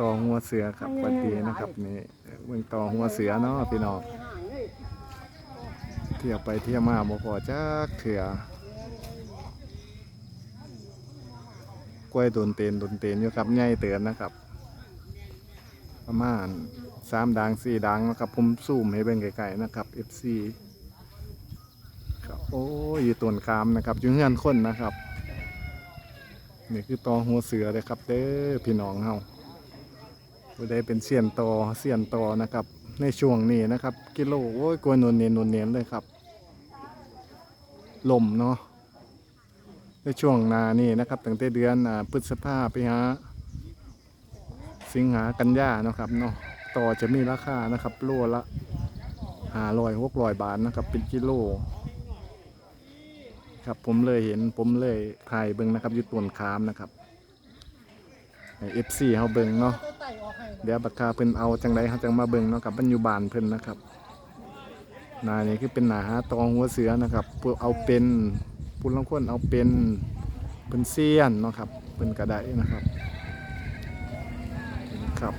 ต่อหัวเสือครับปฏินะครับนี่เบิ่งต่อหัวเสือเนาะพี่น้องเที่ยวไปเที่ยวมาบ่พอจักเถื่อกล้วยโดนเตนโดนเตนอยู่ครับใหญ่เตือนนะครับ ประมาณสามดังสี่ดังนะครับผมซูมให้เบิ่งไกลๆนะครับ FC ครับโอ้ยอยู่ต้นคามนะครับอยู่เฮือนคนนะครับนี่คือตอหัวเสือเลยครับเด้อพี่น้องเฮา ผู้ใดเป็นเสียนต่อเสียนต่อนะครับ ในช่วงนี้นะครับ กิโลโอ้ยกวนนนเนียนนนเนียนเลยครับลมเนาะในช่วงนานี่นะครับตั้งแต่เดือนอพฤษภาไปหาสิงหากันยานะครับเนาะต่อจะมีราคานะครับโลละห้าร้อยหกร้อยบาทนะครับเป็นกิโลครับผมเลยเห็นผมเลยถ่ายเบิ่งนะครับอยู่ต้นคามนะครับเอฟซีเขาเบิ่งเนาะ เดี๋ยวบักคาเพิ่นเอาจังไดเขาจังมาเบิ่งเนาะกับมันอยู่บ้านเพิ่นนะครับหนานี่คือเป็นหนาหาตองหัวเสือนะครับเอาเป็นผู้ลางคนเอาเป็นเป็นเซียนเนาะครับเป็นกระไดนะครับครับ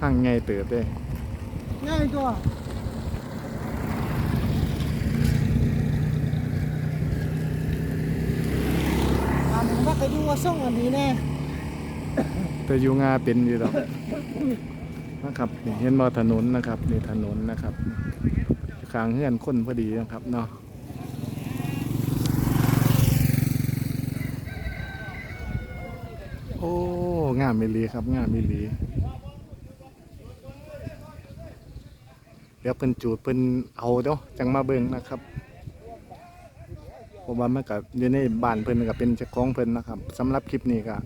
ทางไงเติบเด้ง่ายตัวอ่าผมว่าไปดูว่าส่งอันนี้แน่ แต่อยู่งาเป็นอยู่ดอกนะครับนี่เห็นบ่ถนนนะครับนี่ถนนนะครับขางเฮือนคนพอดีนะครับเนาะโอ้งามมิลีครับงามมิลีเดี๋ยวเพิ่นจูดเพิ่นเอาเนาะจังมาเบิ่งนะครับผมว่ามันก็อยู่ในบ้านเพิ่นก็เป็นเจ้าของเพิ่นนะครับสำหรับคลิปนี้ก็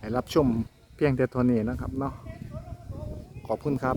ให้รับชม พียงแต่ตัวนี้นะครับเนาะขอบคุณครับ